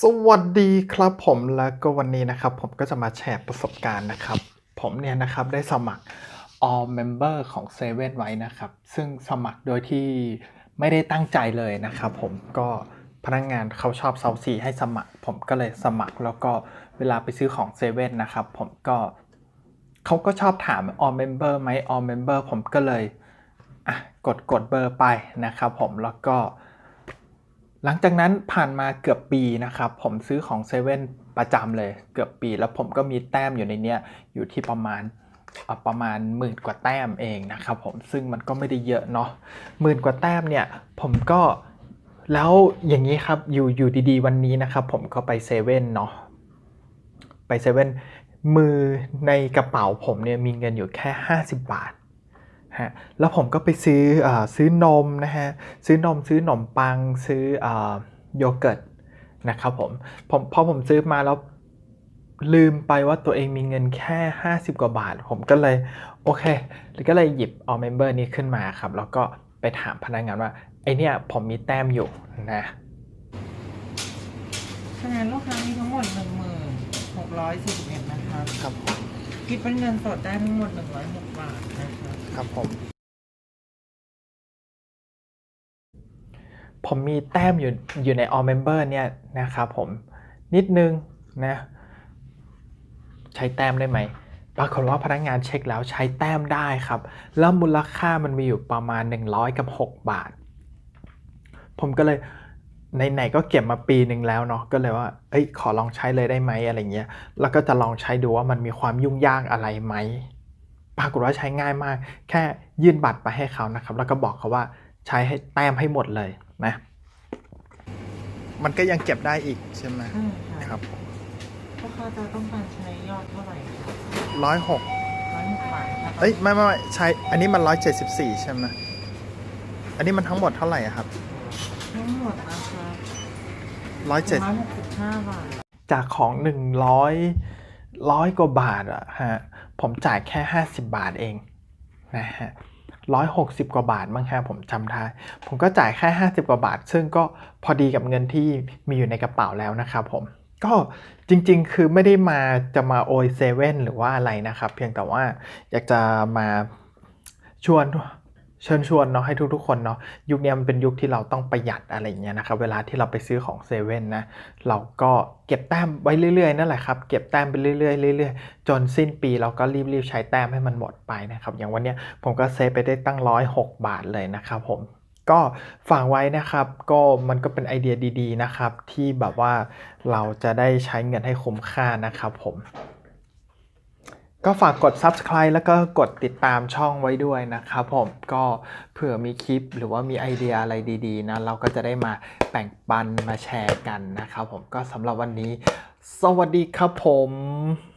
สวัสดีครับผมแล้วก็วันนี้นะครับ ผมก็จะมาแชร์ประสบการณ์นะครับ ผมเนี่ยนะครับได้สมัคร all member ของ7ไว้นะครับ ซึ่งสมัครโดยที่ไม่ได้ตั้งใจเลยนะครับ ผมก็พนักงานเขาชอบเซาซีให้สมัคร ผมก็เลยสมัครแล้วก็เวลาไปซื้อของ7นะครับ ผมก็เขาก็ชอบถาม all member ไหม all member ผมก็เลยอะกดกดเบอร์ไปนะครับ ผมแล้วก็ หลังจากนั้นผ่านมาเกือบปีนะครับ ผมซื้อของเซเว่นประจำเลยเกือบปี แล้วผมก็มีแต้มอยู่ในเนี้ยอยู่ที่ประมาณประมาณหมื่นกว่าแต้มเองนะครับผมซึ่งมันก็ไม่ได้เยอะเนาะหมื่นกว่าแต้มเนี่ยผมก็แล้วอย่างนี้ครับอยู่อยู่ดีๆ วันนี้นะครับผมก็ไปเซเว่นเนาะไปเซเว่นมือในกระเป๋าผมเนี่ยมีเงินอยู่แค่ 50 บาท ฮะแล้วผมก็ไปซื้ออาซื้อนมนะฮะซื้อนมซื้อขนมปังซื้ออาโยเกิร์ตนะครับผมผมพอผมซื้อมาแล้วลืมไปว่าตัวเองมีเงินแค่ 50 กว่าบาท ผมก็เลยโอเคแล้วก็เลยหยิบ all member นี้ขึ้นมาครับ แล้วก็ไปถามพนักงานว่าไอเนี่ยผมมีแต้มอยู่นะคะแนนลูกค้ามีทั้งหมด 1641 นะครับครับผม คิดเป็นเงินสดได้ทั้งหมด 106 บาทนะครับครับผม ผมมีแต้มอยู่อยู่ใน all member เนี่ยนะครับผมนิดนึงนะใช้แต้มได้ไหมปรากฏว่าพนักงานเช็คแล้วใช้แต้มได้ครับ แล้วมูลค่ามันมีอยู่ประมาณ 100 กับ 6 บาท ผมก็เลย ไหนๆก็เก็บมาปีหนึ่งแล้วเนาะก็เลยว่าเอ้ยขอลองใช้เลยได้ไหมอะไรเงี้ยแล้วก็จะลองใช้ดูว่ามันมีความยุ่งยากอะไรไหมปรากฏว่าใช้ง่ายมาก แค่ยื่นบัตรไปให้เขานะครับ แล้วก็บอกเขาว่าใช้ให้แต้มให้หมดเลยนะ มันก็ยังเก็บได้อีกใช่ไหมใช่ค่ะครับลูกค้าจะต้องการใช้ยอดเท่าไหร่ครับร้อยหก106บาทครับเอ้ยไม่ไม่ไม่ใช้อันนี้มันร้อยเจ็ดสิบสี่ใช่ไหมอันนี้มันทั้งหมดเท่าไหร่อะครับ ทั้งหมดนะครับร้อยเจ็ด165บาท จากของหนึ่งร้อยร้อยกว่าบาทอะฮะ ผมจ่ายแค่ห้าสิบบาทเองนะฮะร้อยหกสิบกว่าบาทมั้งฮะผมจำได้ ผมก็จ่ายแค่ห้าสิบกว่าบาท ซึ่งก็พอดีกับเงินที่มีอยู่ในกระเป๋าแล้วนะครับผม ก็จริงๆ คือไม่ได้มาจะมาโอยเซเว่นหรือว่าอะไรนะครับ เพียงแต่ว่าอยากจะมาชวน เชิญชวนเนาะให้ทุกๆคนเนาะยุคนี้มันเป็นยุคที่เราต้องประหยัดอะไรเงี้ยนะครับเวลาที่เราไปซื้อของเซเว่นนะเราก็เก็บแต้มไว้เรื่อยๆนั่นแหละครับเก็บแต้มไปเรื่อยๆเรื่อยๆจนสิ้นปีเราก็รีบๆใช้แต้มให้มันหมดไปนะครับอย่างวันนี้ผมก็เซฟไปได้ตั้งร้อยหกบาทเลยนะครับผมก็ฝากไว้นะครับก็มันก็เป็นไอเดียดี ๆ นะครับ ที่แบบว่าเราจะได้ใช้เงินให้คุ้มค่านะครับผม ก็ฝากกด subscribe แล้วก็กดติดตามช่องไว้ด้วยนะครับผมก็เผื่อมีคลิปหรือว่ามีไอเดียอะไรดีๆนะเราก็จะได้มาแบ่งปันมาแชร์กันนะครับผมก็สำหรับวันนี้ สวัสดีครับผม